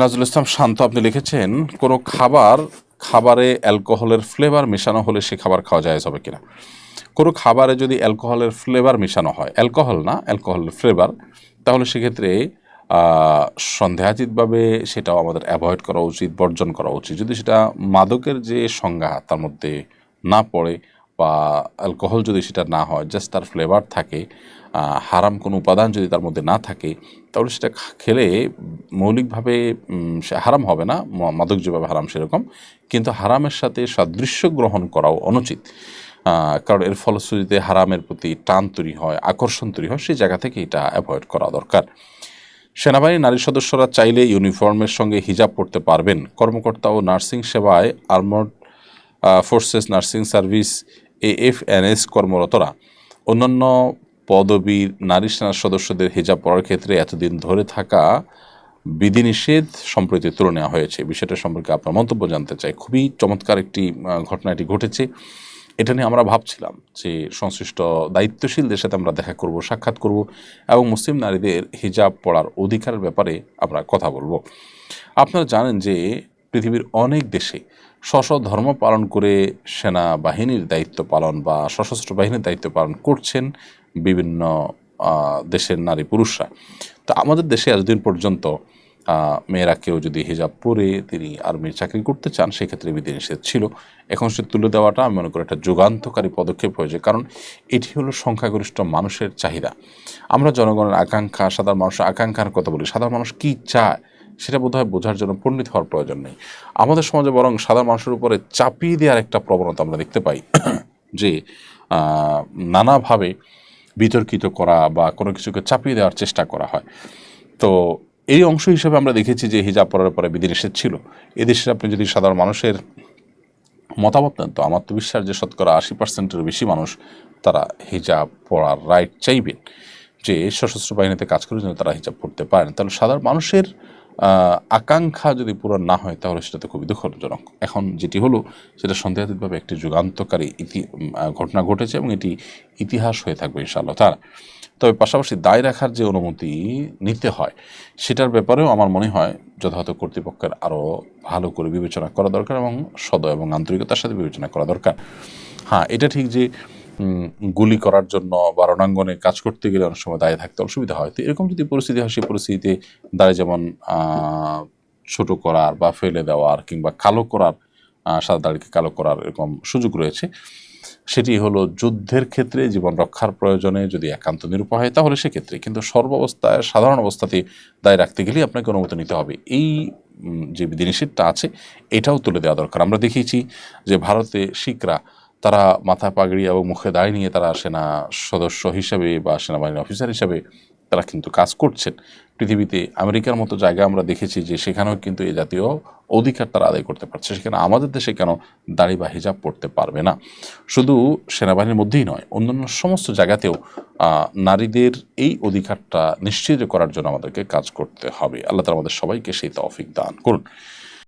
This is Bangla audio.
নাজুল ইসলাম, শান্ত আপনি লিখেছেন, কোনো খাবার, খাবারে অ্যালকোহলের ফ্লেভার মেশানো হলে সে খাবার খাওয়া যায় হবে কিনা? কোনো খাবারে যদি অ্যালকোহলের ফ্লেভার মেশানো হয়, অ্যালকোহল না, অ্যালকোহলের ফ্লেভার, তাহলে সেক্ষেত্রে সন্দেহাতীতভাবে সেটাও আমাদের অ্যাভয়েড করা উচিত, বর্জন করা উচিত। যদি সেটা মাদকের যে সংজ্ঞা তার মধ্যে না পড়ে বা অ্যালকোহল যদি সেটা না হয় জাস্ট তার ফ্লেভার থাকে হারাম কোনো উপাদান যদি তার মধ্যে না থাকে, তাহলে সেটা খেলে মৌলিকভাবে সে হারাম হবে না মাদক যেভাবে হারাম সেরকম। কিন্তু হারামের সাথে সাদৃশ্য গ্রহণ করাও অনুচিত। কারণ এর ফলশ্রুতিতে হারামের প্রতি টান তৈরি হয়, আকর্ষণ তৈরি হয়, সেই জায়গা থেকে এটা অ্যাভয়েড করা দরকার। সেনাবাহিনীর নারী সদস্যরা চাইলে ইউনিফর্মের সঙ্গে হিজাব পড়তে পারবেন। কর্মকর্তা ও নার্সিং সেবায় armed forces nursing service AFNS কর্মরতরা। অন্যান্য পদবীর নারী সেনা সদস্যদের হিজাব পড়ার ক্ষেত্রে এতদিন ধরে থাকা বিধিনিষেধ সম্প্রতি তুলে নেওয়া হয়েছে। বিষয়টা সম্পর্কে আপনার মন্তব্য জানতে চাই। খুবই চমৎকার একটি ঘটনা এটি ঘটেছে। এটা নিয়ে আমরা ভাবছিলাম যে সংশ্লিষ্ট দায়িত্বশীলদের সাথে আমরা দেখা করব, সাক্ষাৎ করব এবং মুসলিম নারীদের হিজাব পড়ার অধিকারের ব্যাপারে আমরা কথা বলব। আপনারা জানেন যে পৃথিবীর অনেক দেশে স্ব ধর্ম পালন করে সেনাবাহিনীর দায়িত্ব পালন বা সশস্ত্র বাহিনীর দায়িত্ব পালন করছেন বিভিন্ন দেশের নারী পুরুষরা। তো আমাদের দেশে এতদিন পর্যন্ত মেয়েরা কেউ যদি হিজাব পরে তিনি আর্মির চাকরি করতে চান, সেক্ষেত্রে বিধিনিষেধ ছিল। এখন সে তুলে দেওয়াটা আমি মনে করি একটা যুগান্তকারী পদক্ষেপ হয়েছে, কারণ এটি হলো সংখ্যাগরিষ্ঠ মানুষের চাহিদা। আমরা জনগণের আকাঙ্ক্ষা, সাধারণ মানুষের আকাঙ্ক্ষার কথা বলি। সাধারণ মানুষ কি চায়, সেটা বোধহয় বোঝার জন্য পণ্ডিত হওয়ার প্রয়োজন নেই। আমাদের সমাজে বরং সাধারণ মানুষের উপরে চাপিয়ে দেওয়ার একটা প্রবণতা আমরা দেখতে পাই যে নানাভাবে বিতর্কিত করা বা কোনো কিছুকে চাপিয়ে দেওয়ার চেষ্টা করা হয়। তো এই অংশ হিসেবে আমরা দেখেছি যে হিজাব পরার পরে বিধিনিষেধ ছিল। এদেশে আপনি যদি সাধারণ মানুষের মতামত নেন, তো আমার তো বিশ্বাস যে শতকরা আশি পার্সেন্টের বেশি মানুষ তারা হিজাব পড়ার রাইট চাইবেন। যে সশস্ত্র বাহিনীতে কাজ করে যেন তারা হিজাব পড়তে পারেন। তাহলে সাধারণ মানুষের আকাঙ্ক্ষা যদি পূরণ না হয়, তাহলে সেটা তো খুবই দুঃখজনক। এখন যেটি হলো, সেটা সন্দেহাতীতভাবে একটি যুগান্তকারী ইতি ঘটনা ঘটেছে এবং এটি ইতিহাস হয়ে থাকবে ইনশাআল্লাহ। তার, তবে পাশাপাশি দায় রাখার যে অনুমতি নিতে হয়, সেটার ব্যাপারেও আমার মনে হয় যথাযথ কর্তৃপক্ষের আরও ভালো করে বিবেচনা করা দরকার এবং সদ এবং আন্তরিকতার সাথে বিবেচনা করা দরকার। হ্যাঁ এটা ঠিক যে গুলি করার জন্য বা রণাঙ্গনে কাজ করতে গেলে অনেক সময় দায় থাকতে অসুবিধা হয়। তো এরকম যদি পরিস্থিতি হয়, সেই পরিস্থিতিতে দায় যেমন ছোট করার বা ফেলে দেওয়ার কিংবা কালো করার সাদা দাড়িকে কালো করার এরকম সুযোগ রয়েছে। সেটি হলো যুদ্ধের ক্ষেত্রে জীবন রক্ষার প্রয়োজনে যদি একান্ত নিরূপা হয়, তাহলে সেক্ষেত্রে কিন্তু সর্বাবস্থায়, সাধারণ অবস্থাতে দায় রাখতে গেলেই আপনাকে অনুমতি নিতে হবে। এই যে বিধিনিষেধটা আছে, এটাও তুলে দেওয়া দরকার। আমরা দেখিয়েছি যে ভারতে শিখরা তারা মাথা পাগড়ি এবং মুখে দায় নিয়ে তারা সেনা সদস্য হিসেবে বা সেনাবাহিনীর অফিসার হিসেবে তারা কিন্তু কাজ করছেন। পৃথিবীতে আমেরিকার মতো জায়গায় আমরা দেখেছি যে সেখানেও কিন্তু এই জাতীয় অধিকার তারা আদায় করতে পারছে। সেখানে আমাদের দেশে কেন দাড়ি বা হিজাব পড়তে পারবে না? শুধু সেনাবাহিনীর মধ্যেই নয়, অন্যান্য সমস্ত জায়গাতেও নারীদের এই অধিকারটা নিশ্চিত করার জন্য আমাদেরকে কাজ করতে হবে। আল্লাহ তালা আমাদের সবাইকে সেই তৌফিক দান করুন।